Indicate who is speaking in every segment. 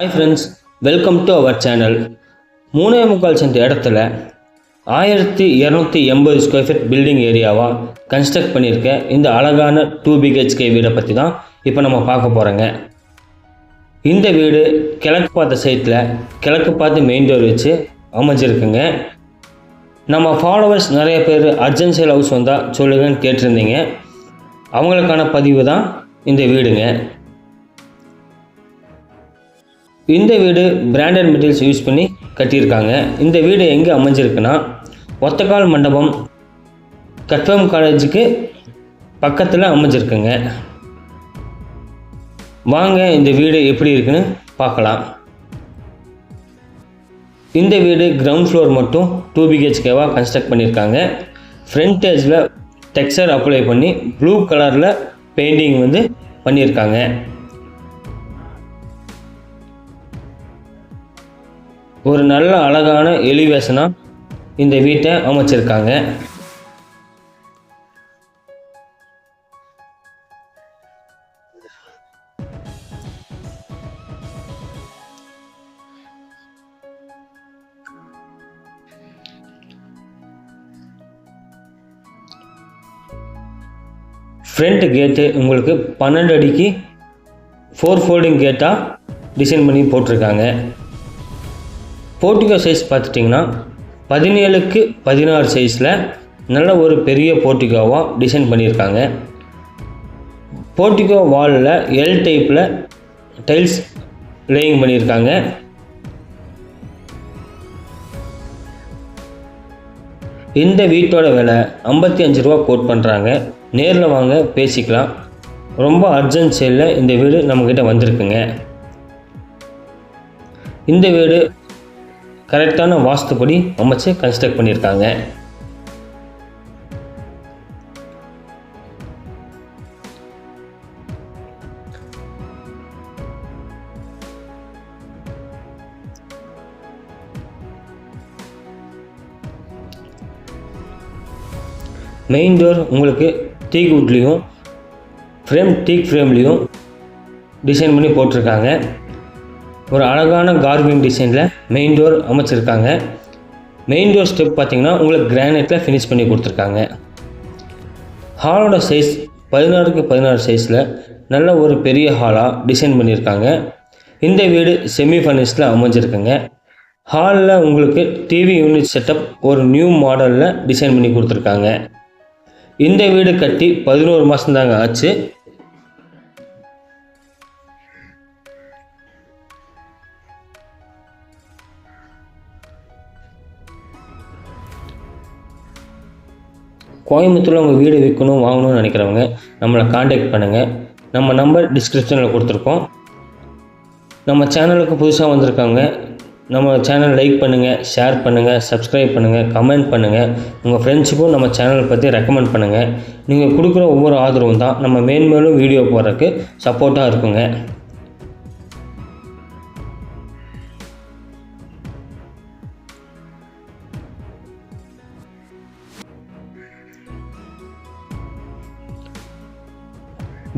Speaker 1: Hi friends welcome to our channel மூணே முக்கால் cent இடத்துல ஆயிரத்தி இரநூத்தி எண்பது ஸ்கொயர் ஃபீட் பில்டிங் ஏரியாவாக கன்ஸ்ட்ரக்ட் பண்ணியிருக்க இந்த அழகான டூ பிஹெச்கே வீடை பற்றி தான் இப்போ நம்ம பார்க்க போகிறோங்க இந்த வீடு கிழக்கு பார்த்த சைட்டில் கிழக்கு பார்த்து மெயின் டோர் வச்சு அமைஞ்சிருக்குங்க. நம்ம ஃபாலோவர்ஸ் நிறைய பேர் அர்ஜென்சி ஹவுஸ் வந்தால் சொல்லுங்கன்னு கேட்டிருந்தீங்க. அவங்களுக்கான பதிவு தான் இந்த வீடுங்க. இந்த வீடு பிராண்டட் மெட்டீரியல்ஸ் யூஸ் பண்ணி கட்டியிருக்காங்க. இந்த வீடு எங்கே அமைஞ்சிருக்குன்னா ஒத்தக்கால் மண்டபம் கட்வம் காலேஜுக்கு பக்கத்தில் அமைஞ்சிருக்குங்க. வாங்க இந்த வீடு எப்படி இருக்குன்னு பார்க்கலாம். இந்த வீடு கிரவுண்ட் ஃப்ளோர் மட்டும் டூ பிஹெச்கேவாக கன்ஸ்ட்ரக்ட் பண்ணியிருக்காங்க. ஃப்ரண்டேஜில் டெக்ஸ்சர் அப்ளை பண்ணி ப்ளூ கலரில் பெயிண்டிங் வந்து பண்ணியிருக்காங்க. ஒரு நல்ல அழகான எலிவேஷனாக இந்த வீட்டை அமைச்சிருக்காங்க. ஃப்ரண்ட் கேட்டு உங்களுக்கு பன்னெண்டு அடிக்கு ஃபோர் ஃபோல்டிங் கேட்டாக டிசைன் பண்ணி போட்டிருக்காங்க. போர்ட்டிகோ சைஸ் பார்த்துட்டிங்கன்னா பதினேழுக்கு பதினாறு சைஸில் நல்ல ஒரு பெரிய போர்ட்டிகோவாக டிசைன் பண்ணியிருக்காங்க. போர்ட்டிகோ வாலில் எல் டைப்பில் டைல்ஸ் லேயிங் பண்ணியிருக்காங்க. இந்த வீட்டோட விலை ஐம்பத்தி அஞ்சு ரூபா கோட் பண்ணுறாங்க. நேரில் வாங்க பேசிக்கலாம். ரொம்ப அர்ஜென்ட் சேலில் இந்த வீடு நம்மக்கிட்ட வந்திருக்குங்க. இந்த வீடு கரெக்டான வாஸ்துப்படி அமைச்சு கன்ஸ்ட்ரக்ட் பண்ணியிருக்காங்க. மெயின் டோர் உங்களுக்கு டீக் வுட்லேயும் ஃப்ரேம் டீக் ஃப்ரேம்லேயும் டிசைன் பண்ணி போட்டிருக்காங்க. ஒரு அழகான கார்விங் டிசைனில் மெயின் டோர் அமைச்சிருக்காங்க. மெயின் டோர் ஸ்டெப் பார்த்தீங்கன்னா உங்களுக்கு கிரானைட்டில் ஃபினிஷ் பண்ணி கொடுத்துருக்காங்க. ஹாலோட சைஸ் பதினாறுக்கு பதினாறு சைஸில் நல்ல ஒரு பெரிய ஹாலாக டிசைன் பண்ணியிருக்காங்க. இந்த வீடு செமி ஃபர்னிஷ்டில் அமைஞ்சிருக்குங்க. ஹாலில் உங்களுக்கு டிவி யூனிட் செட்டப் ஒரு நியூ மாடலில் டிசைன் பண்ணி கொடுத்துருக்காங்க. இந்த வீடு கட்டி பதினோரு மாதம் தாங்க ஆச்சு. கோயம்புத்தூரில் உங்கள் வீடு விற்கணும் வாங்கணும்னு நினைக்கிறவங்க நம்மளை காண்டாக்ட் பண்ணுங்கள் நம்ம நம்பர் டிஸ்கிரிப்ஷனில் கொடுத்துருக்கோம். நம்ம சேனலுக்கு புதுசாக வந்திருக்காங்க நம்ம சேனல் லைக் பண்ணுங்கள் ஷேர் பண்ணுங்கள் சப்ஸ்கிரைப் பண்ணுங்கள் கமெண்ட் பண்ணுங்கள் உங்கள் ஃப்ரெண்ட்ஸுக்கும் நம்ம சேனலை பற்றி ரெக்கமெண்ட் பண்ணுங்கள் நீங்கள் கொடுக்குற ஒவ்வொரு ஆதரவும் தான் நம்ம மேன்மேலும் வீடியோ போடுறதுக்கு சப்போர்ட்டாக இருக்குங்க.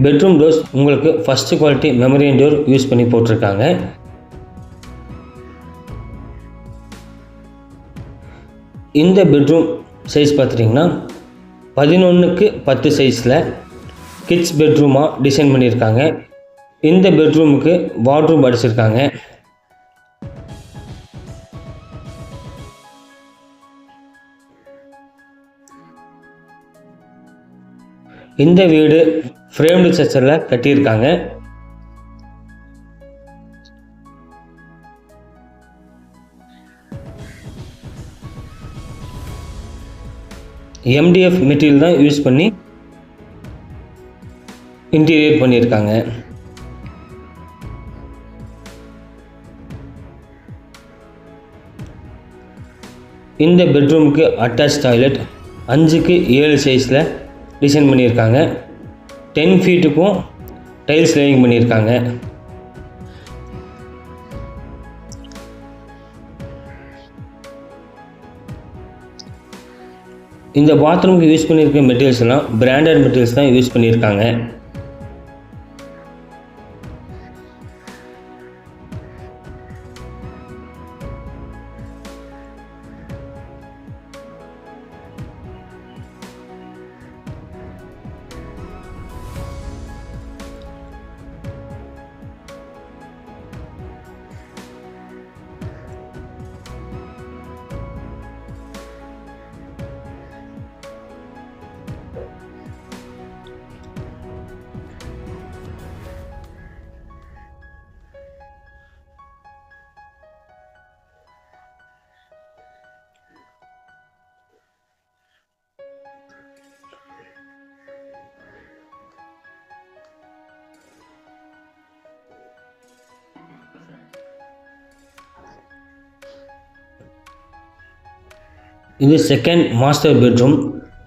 Speaker 1: பெட்ரூம் டோர்ஸ் உங்களுக்கு ஃபஸ்ட்டு குவாலிட்டி மெமரியன் டோர் யூஸ் பண்ணி போட்டிருக்காங்க. இந்த பெட்ரூம் சைஸ் பார்த்துட்டிங்கன்னா பதினொன்றுக்கு பத்து சைஸில் கிட்ஸ் பெட்ரூமாக டிசைன் பண்ணியிருக்காங்க. இந்த பெட்ரூமுக்கு வாட்ரூம் அடிச்சிருக்காங்க. இந்த வீடு ஃப்ரேம்டு ஸ்ட்ரக்சரில் கட்டியிருக்காங்க. எம்டிஎஃப் மெட்டீரியல் தான் யூஸ் பண்ணி இன்டீரியர் பண்ணியிருக்காங்க. இந்த பெட்ரூமுக்கு அட்டாச் டாய்லெட் அஞ்சுக்கு ஏழு சைஸில் டிசைன் பண்ணியிருக்காங்க. டென் ஃபீட்டுக்கும் டைல்ஸ் லேயிங் பண்ணியிருக்காங்க. இந்த பாத்ரூமுக்கு யூஸ் பண்ணியிருக்க மெட்டீரியல்ஸ் எல்லாம் பிராண்டட் மெட்டீரியல்ஸ் தான் யூஸ் பண்ணியிருக்காங்க. இது செகண்ட் மாஸ்டர் பெட்ரூம்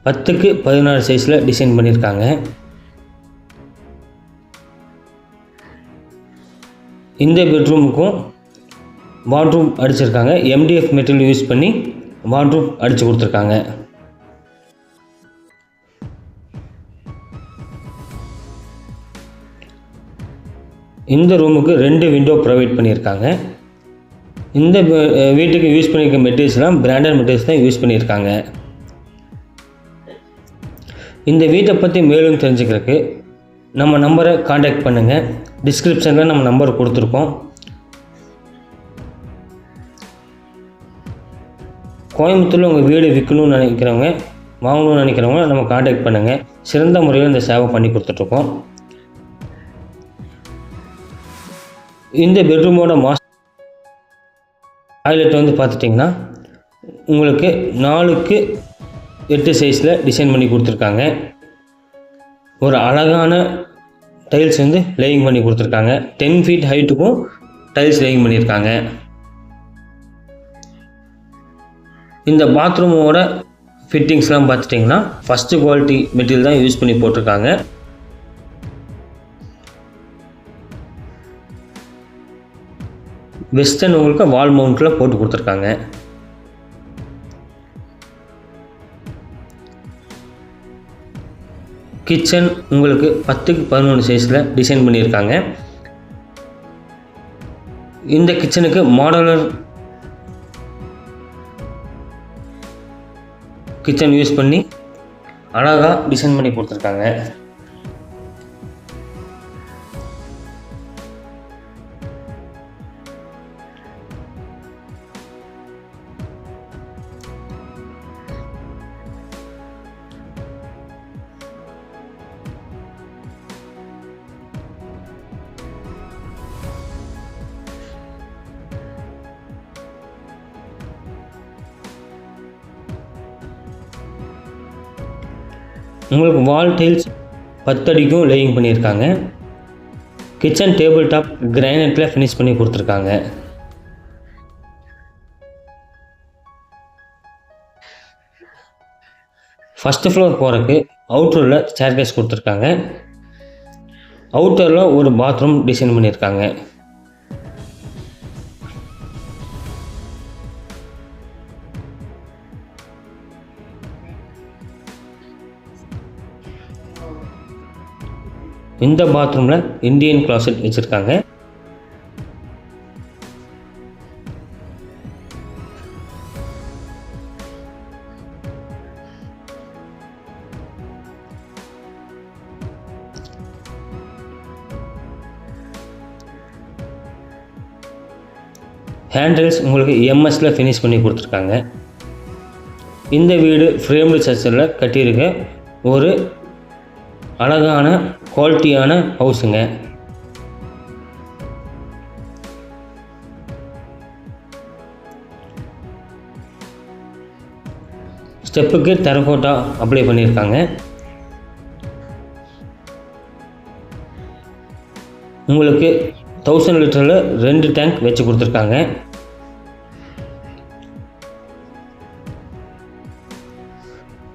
Speaker 1: பத்துக்கு பதினாறு சைஸில் டிசைன் பண்ணியிருக்காங்க. இந்த பெட்ரூமுக்கும் வாட்ரூம் அடிச்சிருக்காங்க. எம்டிஎஃப் மெட்டீரியல் யூஸ் பண்ணி வாட்ரூம் அடித்து கொடுத்துருக்காங்க. இந்த ரூமுக்கு ரெண்டு விண்டோ ப்ரொவைட் பண்ணியிருக்காங்க. இந்த வீட்டுக்கு யூஸ் பண்ணியிருக்க மெட்டீரியல்ஸ்லாம் பிராண்டட் மெட்டீரியல்ஸ் தான் யூஸ் பண்ணியிருக்காங்க இந்த வீட்டை பற்றி மேலும் தெரிஞ்சுக்கிறதுக்கு நம்ம நம்பரை காண்டாக்ட் பண்ணுங்கள் டிஸ்கிரிப்ஷனில் நம்ம நம்பர் கொடுத்துருக்கோம். கோயம்புத்தூரில் உங்கள் வீடு விற்கணும்னு நினைக்கிறவங்க வாங்கணும்னு நினைக்கிறவங்க நம்ம காண்டாக்ட் பண்ணுங்கள் சிறந்த முறையில் இந்த சேவை பண்ணி கொடுத்துட்ருக்கோம் இந்த பெட்ரூமோட மாஸ் டாய்லெட் வந்து பார்த்துட்டிங்கன்னா உங்களுக்கு நாலுக்கு எட்டு சைஸில் டிசைன் பண்ணி கொடுத்துருக்காங்க. ஒரு அழகான டைல்ஸ் வந்து லேயிங் பண்ணி கொடுத்துருக்காங்க. டென் ஃபீட் ஹைட்டுக்கும் டைல்ஸ் லேயிங் பண்ணியிருக்காங்க இந்த பாத்ரூமோட ஃபிட்டிங்ஸ்லாம் பார்த்துட்டிங்கன்னா ஃபஸ்ட்டு குவாலிட்டி மெட்டீரியல் தான் யூஸ் பண்ணி போட்டிருக்காங்க. வெஸ்டர்ன் உங்களுக்கு வால் மவுண்ட்டில் போட்டு கொடுத்துருக்காங்க. கிச்சன் உங்களுக்கு பத்துக்கு பதினொன்று சைஸில் டிசைன் பண்ணியிருக்காங்க. இந்த கிச்சனுக்கு மாடலர் கிச்சன் யூஸ் பண்ணி அழகாக டிசைன் பண்ணி கொடுத்துருக்காங்க. உங்களுக்கு வால் டைல்ஸ் பத்தடிக்கும் லேயிங் பண்ணியிருக்காங்க. கிச்சன் டேபிள் டாப் கிரானைட்டில் ஃபினிஷ் பண்ணி கொடுத்துருக்காங்க. ஃபஸ்ட்டு ஃப்ளோர் போகிறக்கு அவுட்டரில் ஸ்டேர்கேஸ் கொடுத்துருக்காங்க. அவுட்டரில் ஒரு பாத்ரூம் டிசைன் பண்ணியிருக்காங்க. இந்த பாத்ரூமில் இந்தியன் கிளாசட் வச்சுருக்காங்க. ஹேண்டில்ஸ் உங்களுக்கு எம்எஸில் ஃபினிஷ் பண்ணி கொடுத்துருக்காங்க. இந்த வீடு ஃப்ரேம்டு சர்ச்சரில் கட்டியிருக்க. ஒரு அழகான குவாலிட்டியான ஹவுஸுங்க ஸ்டெப்புக்கு டெரகோட்டா அப்ளை பண்ணியிருக்காங்க. உங்களுக்கு தௌசண்ட் லிட்டரில் ரெண்டு டேங்க் வச்சு கொடுத்துருக்காங்க.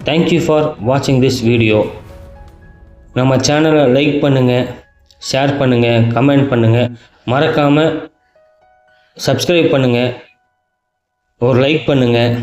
Speaker 1: தேங்க்யூ ஃபார் வாட்சிங் திஸ் வீடியோ நம்ம சேனலை லைக் பண்ணுங்கள் ஷேர் பண்ணுங்கள் கமெண்ட் பண்ணுங்கள் மறக்காமல் சப்ஸ்கிரைப் பண்ணுங்கள் ஒரு லைக் பண்ணுங்கள்